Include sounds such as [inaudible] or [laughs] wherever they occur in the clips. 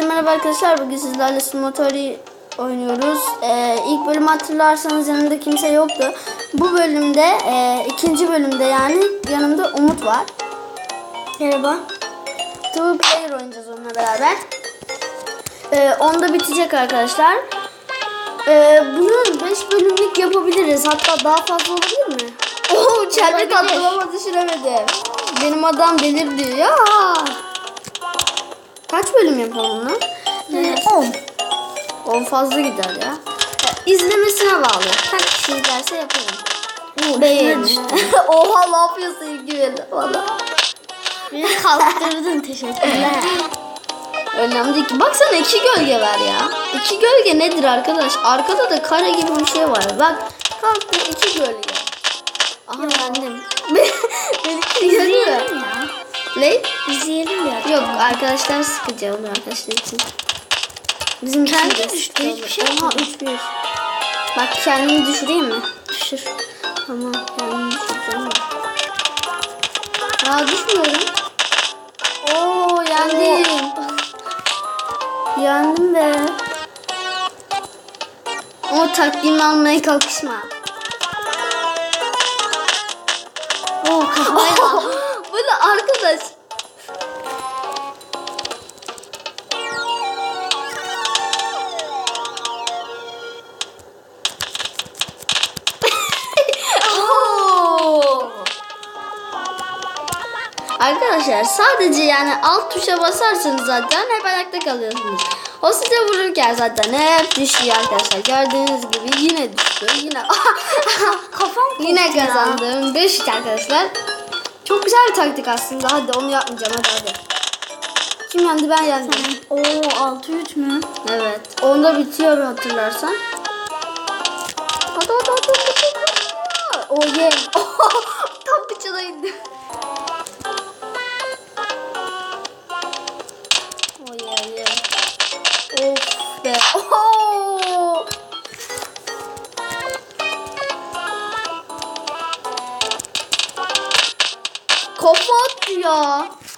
Herkese merhaba arkadaşlar. Bugün sizlerle Simulator'u oynuyoruz. Ee, ilk bölümü hatırlarsanız yanımda kimse yoktu. Bu bölümde, e, ikinci bölümde yani yanımda Umut var. Merhaba. Two player oynayacağız onunla beraber. Ee, onda bitecek arkadaşlar. Ee, bunu 5 bölümlük yapabiliriz. Hatta daha fazla olabilir mi? Oo, Olabilir. tattım ama düşüremedim. Benim adam delirdi ya. Kaç bölüm yapalım lan? 10. 10 fazla gider ya. İzlemesine bağlı. Kaç kişi izlerse yaparım. Beğen. [laughs] Oha ne yapıyorsun ilgili valla. Beni kaldırdın teşekkürler. Önemli değil ki. Baksana iki gölge var ya. İki gölge nedir arkadaş? Arkada da kare gibi bir şey var. Bak kalktı iki gölge. Aha yendim. [laughs] Benimki. İzleyelim ya. Ne? İzleyelim ya. Yok arkadaşlar sıkıcı olur arkadaşlar için. Bizim Kendi düştü, hiçbir şey Oha yapmadı. 3-1. Bak kendimi düşüreyim mi? Düşür. Tamam kendimi düşüreceğim. Ya düşmüyorum. Oo yendim. Yendim be. O taktiğimi almaya kalkışma. Oo kafayla. [laughs] Da arkadaş. [laughs] Arkadaşlar sadece yani alt tuşa basarsanız zaten hep ayakta kalıyorsunuz. O size vururken zaten hep düşüyor arkadaşlar. Gördüğünüz gibi yine düştü. Yine [laughs] Kafam Yine kazandım. 5 arkadaşlar. Çok güzel bir taktik aslında. Hadi onu yapmayacağım hadi hadi. Kim yendi ben yendim. Oo 6-3 mü? Evet. Onda bitiyor hatırlarsan. Hadi hadi hadi. hadi. Oh yeah. [laughs] Tam bıçağa indi.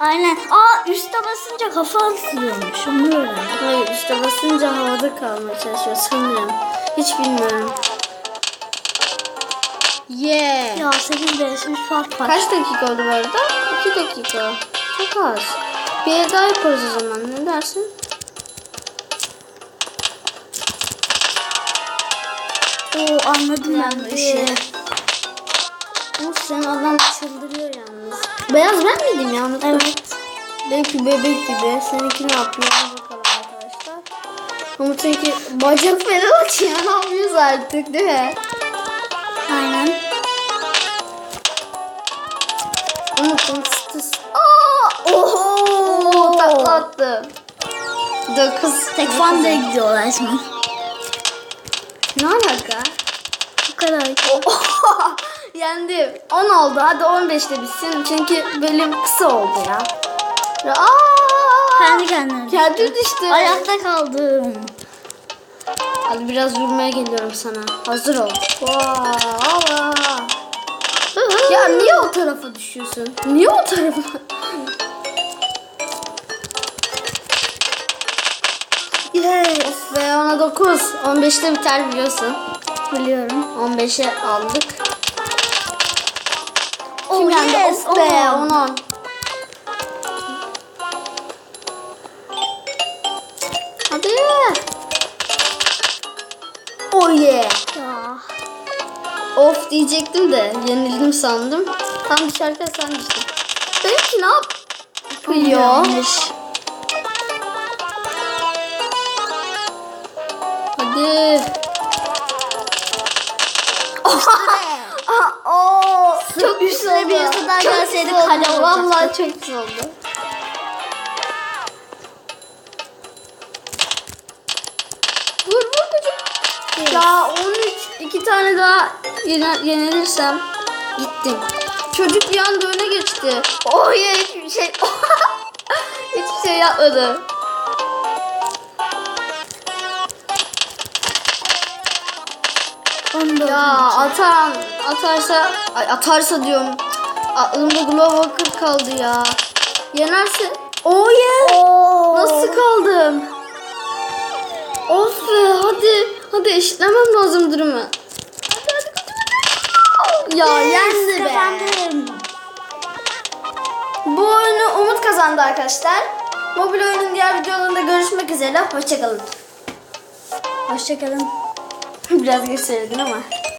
Aynen. Aa üstte basınca kafa atılıyormuş. Onu öğrendim. Hayır işte basınca havada kalmaya çalışıyor sanırım. Hiç bilmiyorum. Yeah. Ya 8 5 3 fark var. Kaç dakika oldu bu arada? 2 dakika. Çok az. Bir el daha yaparız o zaman. Ne dersin? Oo anladım ben bu işi. Of senin adam çıldırıyor yalnız. Beyaz ben miydim ya? Unuttum. Evet. Benimki bebek gibi. Seninki ne yapıyor? Bakalım arkadaşlar. Umut'unki bacak falan açıyor. Ne yapıyoruz artık değil mi? Aynen. Umut'un tıs. Aa! Oho! Takla attım. Dokuz. Tekvando'ya gidiyorlar şimdi. Ne alaka? Bu kadar. Yendim. 10 oldu. Hadi 15'te bitsin. Çünkü bölüm kısa oldu ya. Aa! Kendi kendine. Kendi düştü. Ayakta kaldım. Hadi biraz vurmaya geliyorum sana. Hazır ol. Vaa! Ya niye o tarafa düşüyorsun? Niye o tarafa? Yes. Of be ona 9. 15'te biter biliyorsun. Biliyorum. 15'e aldık. Oh, Kim yendi? yes, Of be on. 10 Hadi. Oh yeah. Ya. Of diyecektim de yenildim sandım. Tam düşerken sen düştün. Benimki ne yapıyor? Yanlış. Hadi. Üstüne güzel bir oldu. su daha gelseydi kale. Vallahi çok güzel oldu. Vur vur çocuk. Ya 13 iki tane daha yene- yenilirsem gittim. Çocuk bir anda öne geçti. Oh ya hiçbir şey [laughs] hiçbir şey yapmadı. Onu da Ya atan atarsa ay atarsa diyorum. Aklımda Glow Walker kaldı ya. Yenerse. Oh yeah. Oo. nasıl kaldım? Of be hadi. Hadi eşitlemem lazım durumu. Hadi hadi hadi. hadi. Ya yendi be. Kazandım. Bu oyunu Umut kazandı arkadaşlar. Mobil oyunun diğer videolarında görüşmek üzere. Hoşçakalın. Hoşçakalın. Biraz geç söyledin ama.